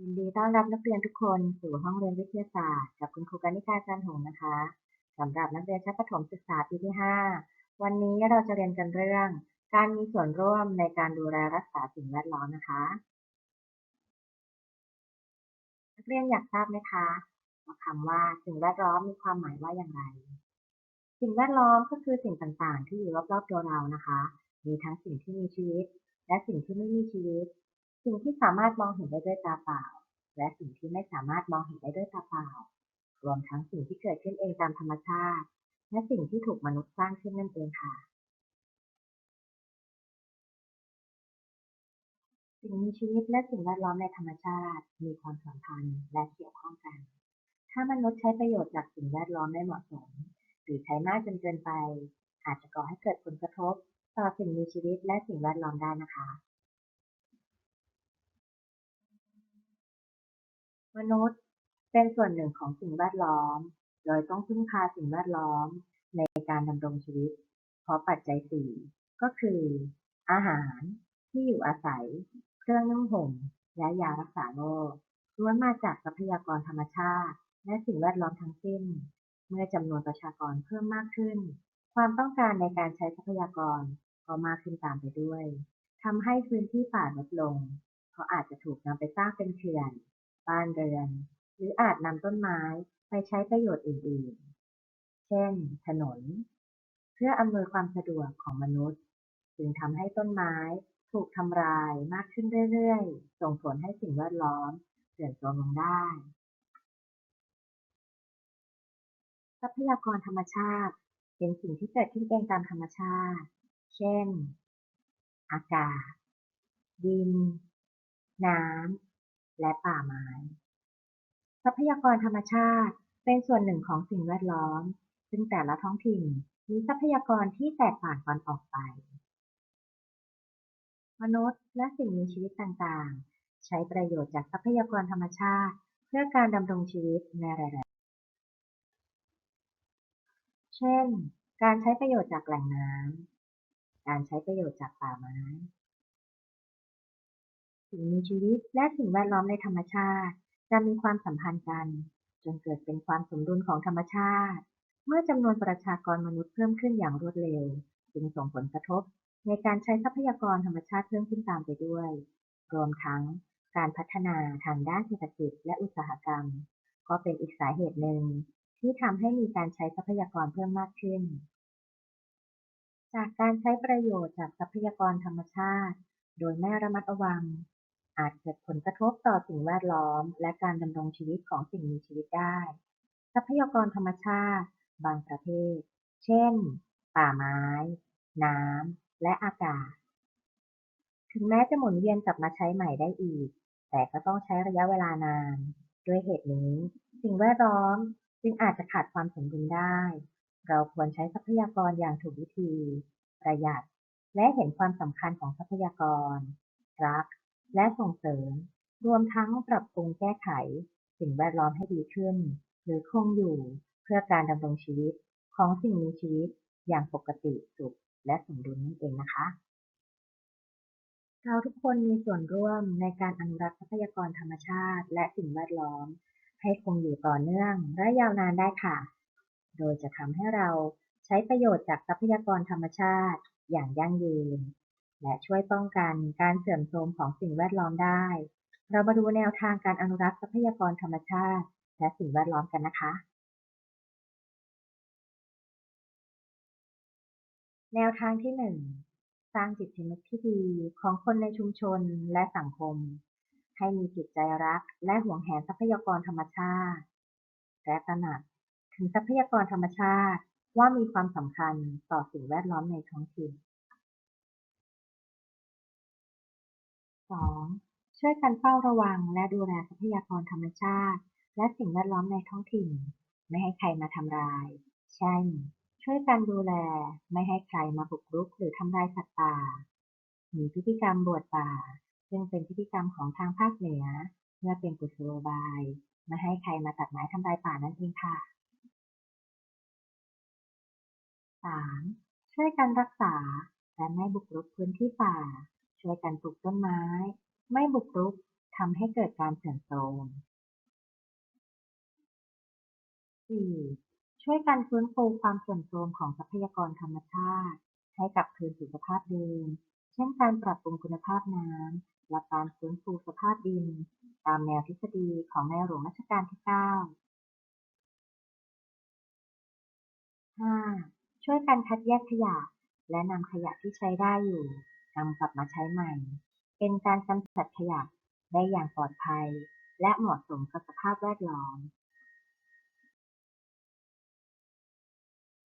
ยินดีต้อนรับนักเรียนทุกคนสู่ห้องเรียนวิทยาศาสตร์ กับคุณครูกนิกาจันหงนะคะสำหรับนักเรียนชั้นประถมศึกษาปีที่ 5 วันนี้เราจะเรียนกันเรื่อง การมีส่วนร่วมในการดูแลรักษาสิ่งแวดล้อมนะคะ นักเรียนอยากทราบไหมคะว่าคำว่าสิ่งแวดล้อมมีความหมายว่าอย่างไร สิ่งแวดล้อมก็คือสิ่งต่างๆ ที่อยู่รอบๆตัวเรานะคะ มีทั้งสิ่งที่มีชีวิต และสิ่งที่ไม่มีชีวิต สิ่งที่สามารถมองเห็นได้ด้วยตาเปล่า และสิ่งที่ไม่สามารถมองเห็นได้ด้วยตาเปล่า รวมทั้งสิ่งที่เกิดขึ้นเองตามธรรมชาติ และสิ่งที่ถูกมนุษย์สร้างขึ้นนั่นเองค่ะ สิ่งมีชีวิตและสิ่งแวดล้อมในธรรมชาติ มีความสัมพันธ์และเกี่ยวข้องกัน ถ้ามนุษย์ใช้ประโยชน์จากสิ่งแวดล้อมไม่เหมาะสม หรือใช้มากจนเกินไป อาจจะก่อให้เกิดผลกระทบ ต่อสิ่งมีชีวิตและสิ่งแวดล้อมได้นะคะ มนุษย์เป็นส่วนหนึ่งของสิ่งแวดล้อม โดยต้องพึ่งพาสิ่งแวดล้อมในการดำรงชีวิต เพราะปัจจัยสี่ก็คือ อาหารที่อยู่อาศัย เครื่องนุ่งห่ม และยารักษาโรคล้วนมาจากทรัพยากรธรรมชาติ และสิ่งแวดล้อมทั้งสิ้น เมื่อจำนวนประชากรเพิ่มมากขึ้น ความต้องการในการใช้ทรัพยากรก็มากขึ้นตามไปด้วยทำให้พื้นที่ป่าลดลง เพราะอาจจะถูกนำไปสร้างเป็นเขื่อน บ้านเรือน หรืออาจนำต้นไม้ไปใช้ประโยชน์อื่น ๆ เช่น ถนน เพื่ออำนวยความสะดวกของมนุษย์ จึงทำให้ต้นไม้ถูกทำลายมากขึ้นเรื่อย ๆ ส่งผลให้สิ่งแวดล้อมเสื่อมโทรมลงได้ ทรัพยากรธรรมชาติเป็นสิ่งที่เกิดขึ้นเองตามธรรมชาติ เช่น อากาศ ดิน น้ำ และป่าไม้ ทรัพยากรธรรมชาติเป็นส่วนหนึ่งของสิ่งแวดล้อม ซึ่งแต่ละท้องถิ่นมีทรัพยากรที่แตกต่างกันออกไป มนุษย์และสิ่งมีชีวิตต่างๆ ใช้ประโยชน์จากทรัพยากรธรรมชาติ เพื่อการดำรงชีวิตในหลายๆ เช่น การใช้ประโยชน์จากแหล่งน้ำ การใช้ประโยชน์จากป่าไม้ สิ่งมีชีวิตและสิ่งแวดล้อมในธรรมชาติ จะมีความสัมพันธ์กัน จนเกิดเป็นความสมดุลของธรรมชาติ เมื่อจำนวนประชากรมนุษย์เพิ่มขึ้นอย่างรวดเร็ว จึงส่งผลกระทบ ในการใช้ทรัพยากรธรรมชาติเพิ่มขึ้นตามไปด้วย รวมทั้งการพัฒนาทางด้านเศรษฐกิจและอุตสาหกรรม ก็เป็นอีกสาเหตุหนึ่ง ที่ทำให้มีการใช้ทรัพยากรเพิ่มมากขึ้น จากการใช้ประโยชน์จากทรัพยากรธรรมชาติ โดยไม่ระมัดระวัง อาจเกิดผลกระทบต่อสิ่งแวดล้อม และการดำรงชีวิตของสิ่งมีชีวิตได้ ทรัพยากรธรรมชาติ บางประเภท เช่น ป่าไม้ น้ำ และอากาศ ถึงแม้จะหมุนเวียนกลับมาใช้ใหม่ได้อีก แต่ก็ต้องใช้ระยะเวลานาน ด้วยเหตุนี้ สิ่งแวดล้อมจึงอาจจะขาดความสมดุลได้ เราควรใช้ทรัพยากรอย่างถูกวิธี ประหยัด และเห็นความสำคัญของทรัพยากร รัก และส่งเสริม รวมทั้งปรับปรุงแก้ไข สิ่งแวดล้อมให้ดีขึ้น หรือคงอยู่เพื่อการดำรงชีวิตของสิ่งมีชีวิตอย่างปกติสุขและสมดุลนั่นเองนะคะ เราทุกคนมีส่วนร่วมในการอนุรักษ์ทรัพยากรธรรมชาติ และสิ่งแวดล้อม ให้คงอยู่ต่อเนื่องและยาวนานได้ค่ะ โดยจะทำให้เราใช้ประโยชน์จากทรัพยากรธรรมชาติอย่างยั่งยืน และช่วยป้องกันการเสื่อมโทรมของสิ่งแวดล้อมได้ เรามาดูแนวทางการอนุรักษ์ทรัพยากรธรรมชาติ และสิ่งแวดล้อมกันนะคะ แนวทางที่ 1 สร้างจิตสำนึกที่ดีของคนในชุมชนและสังคม ให้มีจิตใจรัก และหวงแหนทรัพยากรธรรมชาติ และตระหนักถึงทรัพยากรธรรมชาติว่ามีความสำคัญต่อสิ่งแวดล้อมในท้องถิ่น 2. ช่วยกันเฝ้าระวังและดูแลทรัพยากรธรรมชาติ และสิ่งแวดล้อมในท้องถิ่น ไม่ให้ใครมาทำลาย เช่น ช่วยกันดูแล ไม่ให้ใครมาบุกรุกหรือทำลายสัตว์ป่า มีพิธีกรรมบวชป่า ซึ่งเป็นพิธีกรรมของทางภาคเหนือเพื่อเป็นกุศโลบาย ไม่ให้ใครมาตัดไม้ทำลายป่านั่นเองค่ะ 3. ช่วยกันรักษาและไม่บุกรุกพื้นที่ป่า ช่วยกันปลูกต้นไม้ ไม่บุกรุกทำให้เกิดการเสื่อมโทรม 4. ช่วยกันฟื้นฟูความเสื่อมโทรมของทรัพยากรธรรมชาติ ให้กลับคืนสู่สภาพเดิม เช่นการปรับปรุงคุณภาพน้ำและการฟื้นฟูสภาพดิน ตามแนวทฤษฎีของในหลวงรัชกาลที่ 9 5. ช่วยกันคัดแยกขยะ และนำขยะที่ใช้ได้อยู่ นำกลับมาใช้ใหม่ เป็นการกำจัดขยะได้อย่างปลอดภัย และเหมาะสมกับสภาพแวดล้อม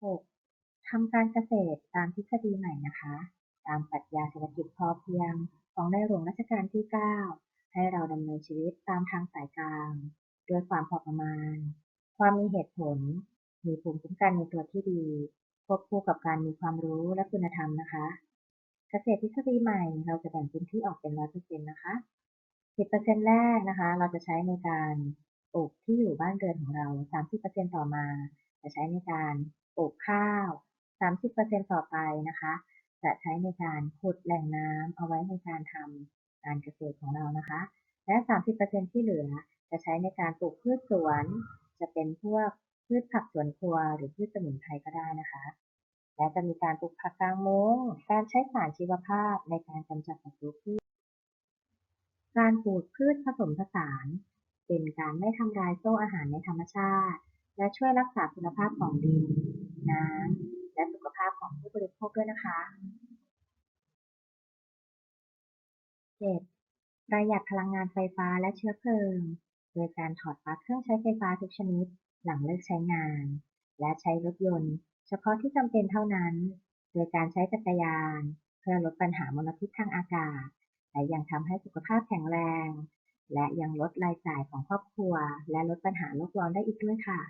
6. ทำการเกษตรตามทฤษฎีใหม่นะคะ ตามปรัชญาเศรษฐกิจพอเพียงของในหลวงรัชกาลที่ 9 ให้เราดำเนินชีวิตตามทางสายกลางด้วยความพอประมาณ ความมีเหตุผล มีภูมิคุ้มกันในตัวที่ดีควบคู่กับการมีความรู้และคุณธรรมนะคะ เกษตรทฤษฎีใหม่ เราจะแบ่งพื้นที่ออกเป็น100%นะคะ10%แรกนะคะ เราจะใช้ในการปลูกที่อยู่บ้านเรือนของเรา30%ต่อมา จะใช้ในการปลูกข้าว30%ต่อไปนะคะ จะใช้ในการขุดแหล่งน้ำเอาไว้ในการทำการเกษตรของเรานะคะ และ30%ที่เหลือ จะใช้ในการปลูกพืชสวน จะเป็นพวกพืชผักสวนครัวหรือพืชสมุนไพรก็ได้นะคะ และจะมีการปลูกผักกลางมุ้ง การใช้สารชีวภาพในการกำจัดศัตรูพืช การปลูกพืชผสมผสาน เป็นการไม่ทำลายโซ่อาหารในธรรมชาติ และช่วยรักษาคุณภาพของดิน น้ำ และสุขภาพของผู้บริโภคด้วยนะคะ 7. ประหยัดพลังงานไฟฟ้าและเชื้อเพลิง โดยการถอดปลั๊กเครื่องใช้ไฟฟ้าทุกชนิด หลังเลิกใช้งาน และใช้รถยนต์ เฉพาะที่จำเป็นเท่านั้น โดยการใช้จักรยาน เพื่อลดปัญหามลพิษทางอากาศ และยังทำให้สุขภาพแข็งแรง และยังลดรายจ่ายของครอบครัว และลดปัญหาโลกร้อนได้อีกด้วยค่ะ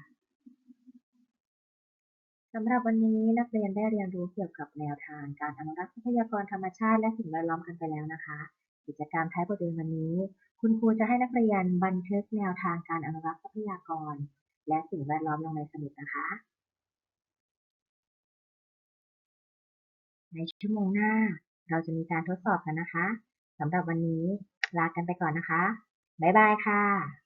สำหรับวันนี้นักเรียนได้เรียนรู้เกี่ยวกับแนวทางการอนุรักษ์ทรัพยากรธรรมชาติและสิ่งแวดล้อมกันไปแล้วนะคะ กิจกรรมท้ายบทเรียนวันนี้ คุณครูจะให้นักเรียนบันทึกแนวทางการอนุรักษ์ทรัพยากร และสิ่งแวดล้อมลงในสมุดนะคะ ในชั่วโมงหน้าเราจะมีการทดสอบกันนะคะสำหรับวันนี้ลากันไปก่อนนะคะ บ๊ายบายค่ะ